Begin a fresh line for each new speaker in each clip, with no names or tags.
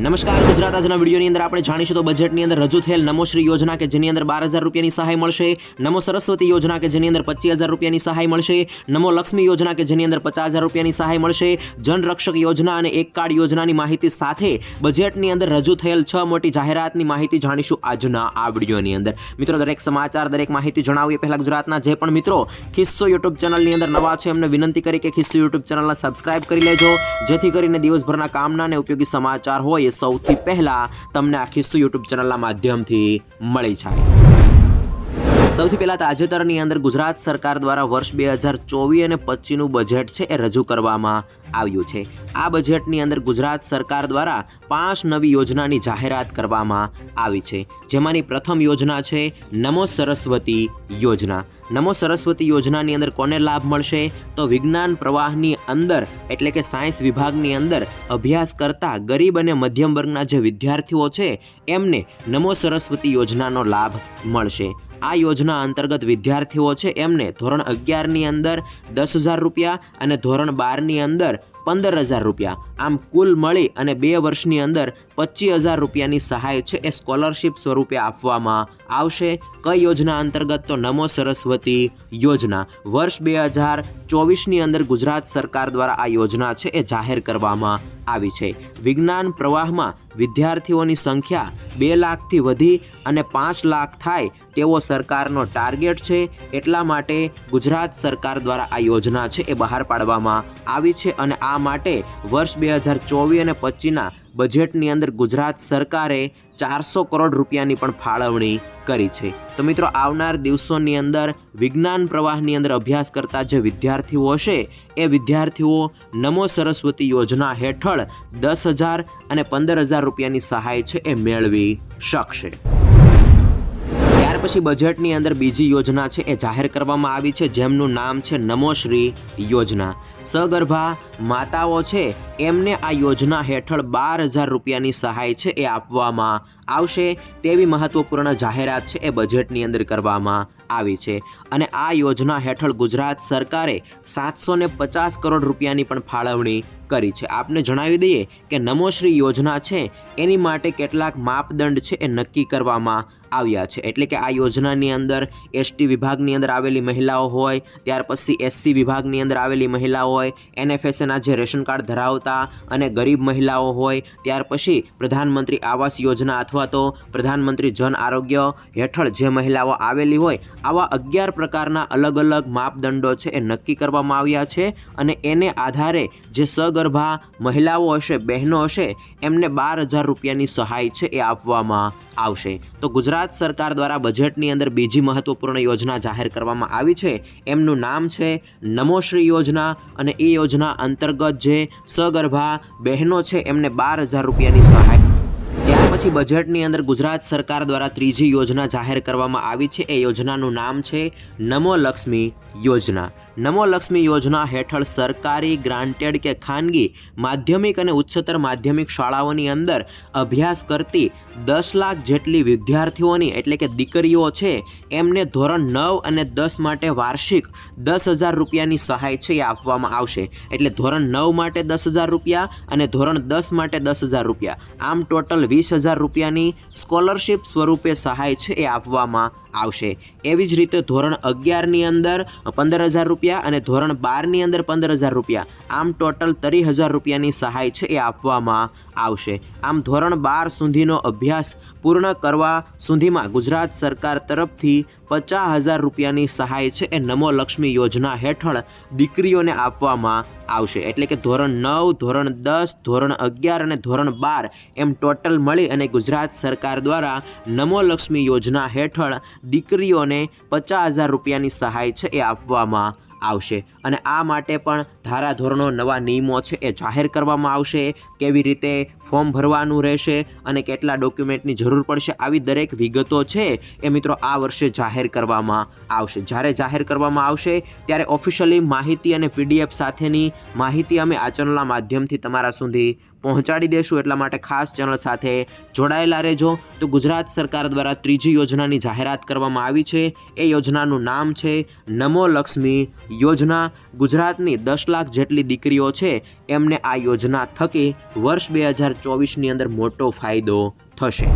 નમસ્કાર. ગુજરાત આજના વિડીયોની અંદર આપણે જાણીશું તો બજેટની અંદર રજૂ થયેલ નમોશ્રી યોજના કે જેની અંદર બાર હજાર રૂપિયાની સહાય મળશે, નમો સરસ્વતી યોજના કે જેની અંદર પચીસ હજાર રૂપિયાની સહાય મળશે, નમો લક્ષ્મી યોજના કે જેની અંદર પચાસ હજાર રૂપિયાની સહાય મળશે જનરક્ષક યોજના અને એક કાર્ડ યોજનાની માહિતી સાથે બજેટની અંદર રજૂ થયેલ છ મોટી જાહેરાતની માહિતી જાણીશું આજના આ વિડીયોની અંદર. મિત્રો, દરેક સમાચાર, દરેક માહિતી જણાવીએ પહેલાં ગુજરાતના જે પણ મિત્રો ખિસ્સો યુટ્યુબ ચેનલની અંદર નવા છે, એમને વિનંતી કરી કે ખિસ્સો યુટ્યુબ ચેનલને સબસ્ક્રાઇબ કરી લેજો, જેથી કરીને દિવસભરના કામના અને ઉપયોગી સમાચાર હોય સૌથી પહેલા તમને આખી યુટ્યુબ ચેનલના માધ્યમથી મળી જાય. સૌથી પહેલા તાજેતરની અંદર ગુજરાત સરકાર દ્વારા વર્ષ બે હજાર ચોવીસ અને પચીસનું બજેટ છે એ રજૂ કરવામાં આવ્યું છે. આ બજેટની અંદર ગુજરાત સરકાર દ્વારા પાંચ નવી યોજનાની જાહેરાત કરવામાં આવી છે. જેમાંની પ્રથમ યોજના છે નમો સરસ્વતી યોજના. નમો સરસ્વતી યોજનાની અંદર કોને લાભ મળશે? તો વિજ્ઞાન પ્રવાહની અંદર, એટલે કે સાયન્સ વિભાગની અંદર અભ્યાસ કરતા ગરીબ અને મધ્યમ વર્ગના જે વિદ્યાર્થીઓ છે, એમને નમો સરસ્વતી યોજનાનો લાભ મળશે. આ યોજના અંતર્ગત વિદ્યાર્થીઓ છે, એમને ધોરણ અગિયારની અંદર દસ હજાર રૂપિયા અને ધોરણ બારની અંદર પંદર હજાર રૂપિયા. આમ કુલ મળી અને બે વર્ષની અંદર પચીસ હજાર રૂપિયાની સહાય છે એ સ્કોલરશિપ સ્વરૂપે આપવામાં આવશે. કઈ યોજના અંતર્ગત તો નમો સરસ્વતી યોજના. વર્ષ બે હજાર ચોવીસની અંદર ગુજરાત સરકાર દ્વારા આ યોજના છે એ જાહેર કરવામાં આવી છે. વિજ્ઞાન પ્રવાહમાં વિદ્યાર્થીઓની સંખ્યા બે લાખથી વધી અને પાંચ લાખ થાય તેવો સરકારનો ટાર્ગેટ છે. એટલા માટે ગુજરાત સરકાર દ્વારા આ યોજના છે એ બહાર પાડવામાં આવી છે અને આ માટે વર્ષ બે હજાર ચોવીસ અને પચીસના બજેટની અંદર ગુજરાત સરકારે ચારસો કરોડ રૂપિયાની પણ ફાળવણી કરી છે. તો મિત્રો, આવનાર દિવસોની અંદર વિજ્ઞાન પ્રવાહની અંદર અભ્યાસ કરતા જે વિદ્યાર્થીઓ હશે, એ વિદ્યાર્થીઓ નમો સરસ્વતી યોજના હેઠળ દસ હજાર અને પંદર હજાર રૂપિયાની સહાય છે એ મેળવી શકશે. ત્યાર પછી બજેટની અંદર બીજી યોજના છે એ જાહેર કરવામાં આવી છે, જેમનું નામ છે નમોશ્રી યોજના. સગર્ભા માતાઓ છે, એમને આ યોજના હેઠળ બાર હજાર રૂપિયાની સહાય છે એ આપવામાં આવશે. તેવી મહત્વપૂર્ણ જાહેરાત છે એ બજેટની અંદર કરવામાં આવી છે. અને આ યોજના હેઠળ ગુજરાત સરકારે સાતસો પચાસ કરોડ રૂપિયાની પણ ફાળવણી કરી છે. આપને જણાવી દઈએ કે નમોશ્રી યોજના છે, એની માટે કેટલાક માપદંડ છે એ નક્કી કરવામાં આવ્યા છે. એટલે કે આ યોજનાની અંદર એસટી વિભાગની અંદર આવેલી મહિલાઓ હોય, ત્યાર પછી એસસી વિભાગની અંદર આવેલી મહિલાઓ હોય એનએફએસએના જે રેશન કાર્ડ ધરાવતા અને ગરીબ મહિલાઓ હોય, ત્યાર પછી પ્રધાનમંત્રી આવાસ યોજના અથવા તો પ્રધાનમંત્રી જન આરોગ્ય હેઠળ જે મહિલાઓ આવેલી હોય, આવા અગિયાર પ્રકારના અલગ અલગ માપદંડો છે એ નક્કી કરવામાં આવ્યા છે અને એને આધારે જે સગર્ભા મહિલાઓ હશે, બહેનો હશે, એમને બાર હજાર રૂપિયાની સહાય છે એ આપવામાં આવશે. તો ગુજરાત સરકાર દ્વારા બજેટની અંદર બીજી મહત્વપૂર્ણ યોજના જાહેર કરવામાં આવી છે. એમનું નામ છે નમોશ્રી યોજના અને એ યોજના અંતર્ગત જે સગર્ભા બહેનો છે એમને બાર હજાર રૂપિયાની સહાય પછી બજેટની અંદર ગુજરાત સરકાર દ્વારા ત્રીજી યોજના જાહેર કરવામાં આવી છે. એ યોજનાનું નામ છે નમો લક્ષ્મી યોજના. નમો લક્ષ્મી યોજના હેઠળ સરકારી, ગ્રાન્ટેડ કે ખાનગી માધ્યમિક અને ઉચ્ચતર માધ્યમિક શાળાઓની અંદર અભ્યાસ કરતી દસ લાખ જેટલી વિદ્યાર્થીઓની, એટલે કે દીકરીઓ છે, એમને ધોરણ નવ અને દસ માટે વાર્ષિક દસ હજાર રૂપિયાની સહાય છે એ આપવામાં આવશે. એટલે ધોરણ નવ માટે દસ હજાર રૂપિયા અને ધોરણ દસ માટે દસ હજાર રૂપિયા. આમ ટોટલ વીસ હજાર રૂપિયાની સ્કોલરશિપ સ્વરૂપે સહાય છે એ આપવામાં આવશે. એવી જ રીતે ધોરણ અગિયારની અંદર પંદર હજાર રૂપિયા અને ધોરણ બારની અંદર પંદર હજાર રૂપિયા. આમ ટોટલ ત્રીસ હજાર રૂપિયાની સહાય છે એ આપવામાં આવશે. આમ ધોરણ બાર સુધીનો અભ્યાસ પૂર્ણ કરવા સુધીમાં ગુજરાત સરકાર તરફથી પચાસ હજાર રૂપિયાની સહાય છે એ નમો લક્ષ્મી યોજના હેઠળ દીકરીઓને આપવામાં આવશે. એટલે કે ધોરણ નવ, ધોરણ દસ, ધોરણ અગિયાર અને ધોરણ બાર એમ ટોટલ મળી અને ગુજરાત સરકાર દ્વારા નમો લક્ષ્મી યોજના હેઠળ દીકરીઓને પચાસ હજાર રૂપિયાની સહાય છે એ આપવામાં આવશે. અને આ માટે પણ ધારાધોરણો નવા નિયમો છે એ જાહેર કરવામાં આવશે. કેવી રીતે ફોર્મ ભરવાનું રહેશે અને કેટલા ડોક્યુમેન્ટની જરૂર પડશે આવી દરેક વિગતો છે એ મિત્રો આ વર્ષે જાહેર કરવામાં આવશે. જ્યારે જાહેર કરવામાં આવશે ત્યારે ઓફિશિયલી માહિતી અને પીડીએફ સાથેની માહિતી અમે આ ચેનલના માધ્યમથી તમારા સુધી પહોંચાડી દેશું એટલા માટે ખાસ ચેનલ સાથે જોડાયેલા રહેજો. તો ગુજરાત સરકાર દ્વારા ત્રીજી યોજનાની જાહેરાત કરવામાં આવી છે. એ યોજનાનું નામ છે નમો લક્ષ્મી યોજના. ગુજરાતની દસ લાખ જેટલી દીકરીઓ છે, એમને આ યોજના થકી વર્ષ બે હજાર ચોવીસની અંદર મોટો ફાયદો થશે.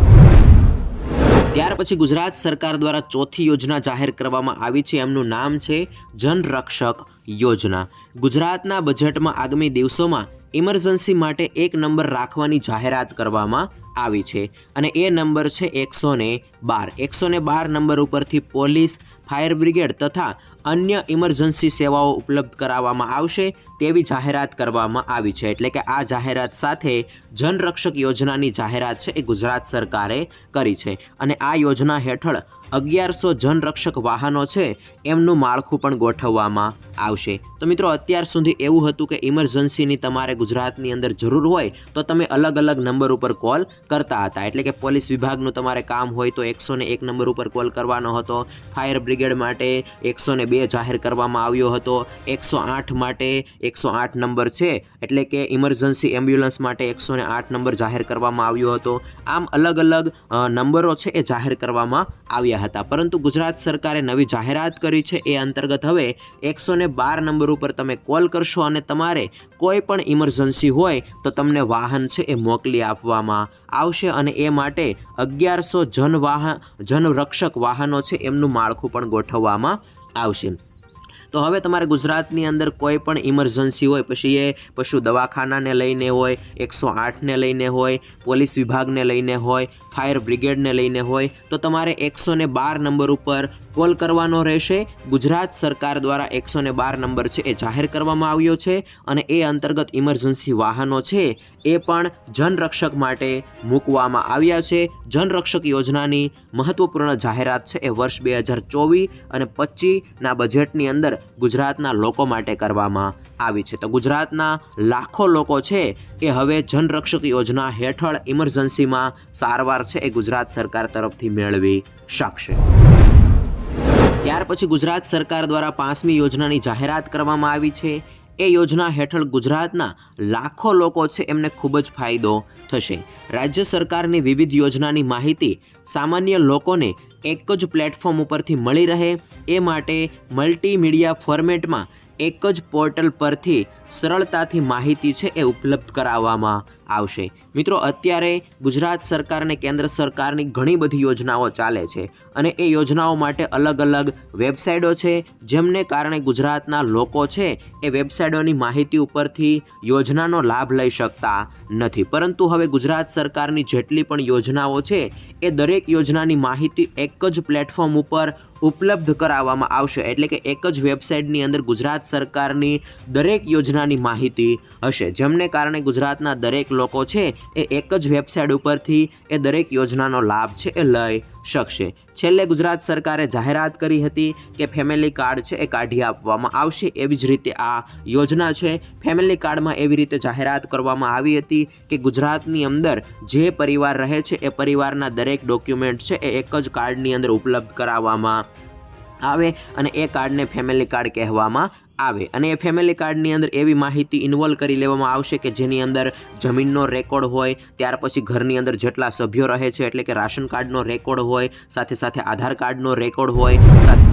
ત્યાર પછી ગુજરાત સરકાર દ્વારા ચોથી યોજના જાહેર કરવામાં આવી છે. એમનું નામ છે જનરક્ષક યોજના. ગુજરાતના બજેટમાં આગામી દિવસોમાં ઇમરજન્સી માટે એક નંબર રાખવાની જાહેરાત કરવામાં આવી છે અને એ નંબર છે એકસો બાર. એકસો બાર નંબર ઉપરથી પોલીસ, ફાયર બ્રિગેડ તથા અન્ય ઇમરજન્સી સેવાઓ ઉપલબ્ધ કરાવવામાં આવશે તેવી જાહેરાત કરવામાં આવી છે. એટલે કે આ જાહેરાત સાથે જનરક્ષક યોજનાની જાહેરાત છે એ ગુજરાત સરકારે કરી છે. અને આ યોજના હેઠળ અગિયારસો જનરક્ષક વાહનો છે એમનું માળખું પણ ગોઠવવામાં આવશે. તો મિત્રો, અત્યાર સુધી એવું હતું કે ઇમરજન્સીની તમારે ગુજરાતની અંદર જરૂર હોય તો તમે અલગ અલગ નંબર ઉપર કોલ કરતા હતા. એટલે કે પોલીસ વિભાગનું તમારે કામ હોય તો એકસો એક નંબર ઉપર કોલ કરવાનો હતો. ફાયર બ્રિગેડ માટે એકસો ને બે જાહેર કરવામાં આવ્યો હતો. એકસો આઠ માટે એકસો આઠ નંબર છે. એટલે કે ઇમરજન્સી એમ્બ્યુલન્સ માટે એકસો આઠ નંબર જાહેર કરવામાં આવ્યો હતો. આમ અલગ અલગ નંબરો છે એ જાહેર કરવામાં આવ્યા હતા. પરંતુ ગુજરાત સરકારે નવી જાહેરાત કરી છે એ અંતર્ગત હવે એકસો બાર નંબર ઉપર તમે કોલ કરશો અને તમારે કોઈ પણ ઇમરજન્સી હોય તો તમને વાહન છે એ મોકલી આપવામાં આવશે અને એ માટે અગિયારસો જન વાહન જનરક્ષક વાહનો છે. એમનું માળખું પણ ગોઠવવામાં આવશે. તો હવે તમારે ગુજરાતની અંદર કોઈ પણ ઇમરજન્સી હોય, પછી એ પશુ દવાખાનાને લઈને હોય, એકસો આઠને લઈને હોય, પોલીસ વિભાગને લઈને હોય, ફાયર બ્રિગેડને લઈને હોય, તો તમારે એકસો ને બાર નંબર ઉપર કોલ કરવાનો રહેશે. ગુજરાત સરકાર દ્વારા એકસો ને બાર નંબર છે એ જાહેર કરવામાં આવ્યો છે અને એ અંતર્ગત ઇમરજન્સી વાહનો છે એ પણ જનરક્ષક માટે મૂકવામાં આવ્યા છે. જનરક્ષક યોજનાની મહત્વપૂર્ણ જાહેરાત છે એ વર્ષ બે હજાર ચોવીસ અને પચીસના બજેટની અંદર ગુજરાતના લોકો માટે કરવામાં આવી છે. તો ગુજરાતના લાખો લોકો છે એ હવે જનરક્ષક યોજના હેઠળ ઇમરજન્સીમાં સારવાર છે એ ગુજરાત સરકાર તરફથી મેળવી શકશે. ત્યાર પછી ગુજરાત સરકાર દ્વારા પાંચમી યોજનાની જાહેરાત કરવામાં આવી છે. એ યોજના હેઠળ ગુજરાતના લાખો લોકો છે એમને ખૂબ જ ફાયદો થશે. રાજ્ય સરકારની વિવિધ યોજનાની માહિતી સામાન્ય લોકોને એક જ પ્લેટફોર્મ ઉપરથી મળી રહે એ માટે મલ્ટીમીડિયા ફોર્મેટમાં એક જ પોર્ટલ પરથી સરળતાથી માહિતી છે એ ઉપલબ્ધ કરાવવામાં આવશે. મિત્રો, અત્યારે ગુજરાત સરકાર અને કેન્દ્ર સરકારની ઘણી બધી યોજનાઓ ચાલે છે અને એ યોજનાઓ માટે અલગ અલગ વેબસાઇટો છે. જેમને કારણે ગુજરાતના લોકો છે એ વેબસાઇટોની માહિતી ઉપરથી યોજનાનો લાભ લઈ શકતા નથી. પરંતુ હવે ગુજરાત સરકારની જેટલી પણ યોજનાઓ છે એ દરેક યોજનાની માહિતી એક જ પ્લેટફોર્મ ઉપર ઉપલબ્ધ કરાવવામાં આવશે. એટલે કે એક જ વેબસાઇટની અંદર ગુજરાત સરકારની દરેક યોજનાની માહિતી હશે. જેમને કારણે ગુજરાતના દરેક લોકો છે એ એક જ વેબસાઇટ ઉપરથી એ દરેક યોજનાનો લાભ છે એ લઈ શકશે. છેલ્લે ગુજરાત સરકારે જાહેરાત કરી હતી કે ફેમિલી કાર્ડ છે એ કાઢી આપવામાં આવશે. એવી જ રીતે આ યોજના છે, ફેમિલી કાર્ડમાં એવી રીતે જાહેરાત કરવામાં આવી હતી કે ગુજરાતની અંદર જે પરિવાર રહે છે એ પરિવારના દરેક ડોક્યુમેન્ટ છે એ એક જ કાર્ડની અંદર ઉપલબ્ધ કરાવવામાં આવે અને એ કાર્ડને ફેમિલી કાર્ડ કહેવામાં આવે. અને એ ફેમિલી કાર્ડની અંદર એવી માહિતી ઇન્વોલ્વ કરી લેવામાં આવશે કે જેની અંદર જમીનનો રેકોર્ડ હોય, ત્યાર પછી ઘરની અંદર જેટલા સભ્યો રહે છે, એટલે કે રાશન કાર્ડનો રેકોર્ડ હોય, સાથે સાથે આધાર કાર્ડનો રેકોર્ડ હોય, સાથે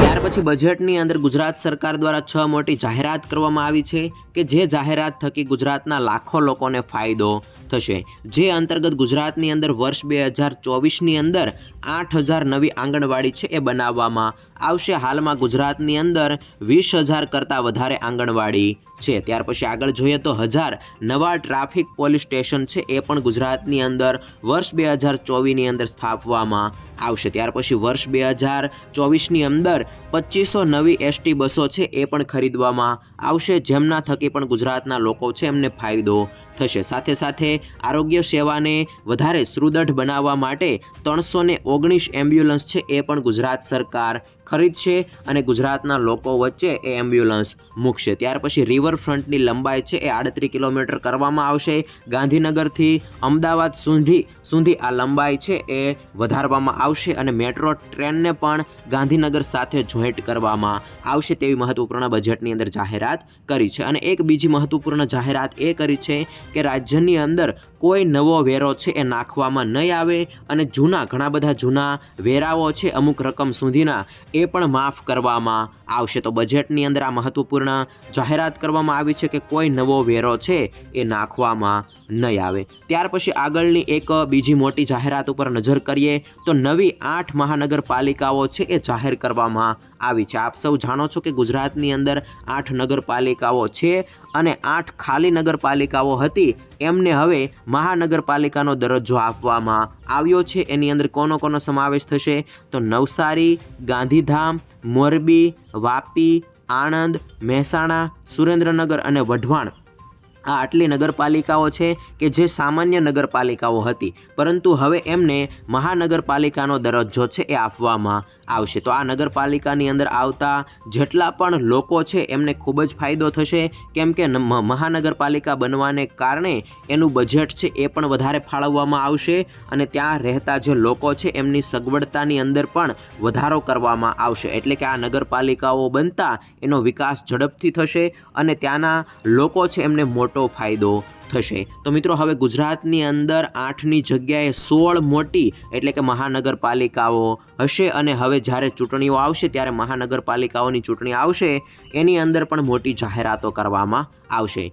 ત્યાર પછી બજેટની અંદર ગુજરાત સરકાર દ્વારા છ મોટી જાહેરાત કરવામાં આવી છે કે જે જાહેરાત થકી ગુજરાતના લાખો લોકોને ફાયદો થશે. જે અંતર્ગત ગુજરાતની અંદર વર્ષ બે હજાર ચોવીસની અંદર આઠ હજાર નવી આંગણવાડી છે એ બનાવવામાં આવશે. હાલમાં ગુજરાતની અંદર વીસ હજાર કરતાં વધારે આંગણવાડી છે. ત્યાર પછી આગળ જોઈએ તો હજાર નવા ટ્રાફિક પોલીસ સ્ટેશન છે એ પણ ગુજરાતની અંદર વર્ષ બે હજાર ચોવીસની અંદર સ્થાપવામાં આવશે. ત્યાર પછી વર્ષ બે હજાર ચોવીસની અંદર પચીસો નવી એસટી બસો છે એ પણ ખરીદવામાં આવશે. જેમના થકી પણ ગુજરાતના લોકો છે એમને ફાયદો થશે. સાથે સાથે આરોગ્ય સેવાને વધારે સુદૃઢ બનાવવા માટે ત્રણસો ઓગણીસ એમ્બ્યુલન્સ છે એ પણ ગુજરાત સરકાર ખરીદશે અને ગુજરાતના લોકો વચ્ચે એ એમ્બ્યુલન્સ મૂકશે. ત્યાર પછી રિવરફ્રન્ટની લંબાઈ છે એ આડત્રીસ કિલોમીટર કરવામાં આવશે. ગાંધીનગરથી અમદાવાદ સુધી સુધી આ લંબાઈ છે એ વધારવામાં આવશે અને મેટ્રો ટ્રેનને પણ ગાંધીનગર સાથે જોઈન્ટ કરવામાં આવશે તેવી મહત્વપૂર્ણ બજેટની અંદર જાહેરાત કરી છે. અને એક બીજી મહત્વપૂર્ણ જાહેરાત એ કરી છે કે રાજ્યની અંદર કોઈ નવો વેરો છે એ નાખવામાં નહીં આવે અને જૂના, ઘણા બધા જૂના વેરાઓ છે અમુક રકમ સુધીના એ પણ માફ કરવામાં આવશે. તો બજેટની અંદર આ મહત્વપૂર્ણ જાહેરાત કરવામાં આવી છે કે કોઈ નવો વેરો છે એ નાખવામાં નહીં આવે. ત્યાર પછી આગળની એક બીજી મોટી જાહેરાત ઉપર નજર કરીએ તો નવી આઠ મહાનગરપાલિકાઓ છે એ જાહેર કરવામાં આવી છે. આપ સૌ જાણો છો કે ગુજરાતની અંદર આઠ નગરપાલિકાઓ છે અને આઠ ખાલી નગરપાલિકાઓ હતી. એમને હવે મહાનગરપાલિકાનો દરજ્જો આપવામાં આવ્યો છે. એની અંદર કોનો કોનો સમાવેશ થશે? તો નવસારી, ગાંધીધામ, મોરબી વાપી, આણંદ, મહેસાણા, સુરેન્દ્રનગર અને વઢવાણ. આ આટલી નગરપાલિકાઓ છે કે જે સામાન્ય નગરપાલિકાઓ હતી. પરંતુ હવે એમને મહાનગરપાલિકાનો દરજ્જો છે એ આપવામાં આવશે. તો આ નગરપાલિકાની અંદર આવતા જેટલા પણ લોકો છે, એમને ખૂબ જ ફાયદો થશે. કેમ કે મહાનગરપાલિકા બનવાને કારણે એનું બજેટ છે એ પણ વધારે ફાળવવામાં આવશે અને ત્યાં રહેતા જે લોકો છે, એમની સગવડતાની અંદર પણ વધારો કરવામાં આવશે. એટલે કે આ નગરપાલિકાઓ બનતા એનો વિકાસ ઝડપથી થશે અને ત્યાંના લોકો છે, એમને મોટો ફાયદો થશે. તો મિત્રો, હવે ગુજરાતની અંદર આઠની જગ્યાએ સોળ મોટી એટલે કે મહાનગરપાલિકાઓ હશે અને જ્યારે ચૂંટણીઓ આવશે ત્યારે મહાનગરપાલિકાઓની ચૂંટણી આવશે. એની અંદર પણ મોટી જાહેરાતો કરવામાં આવશે.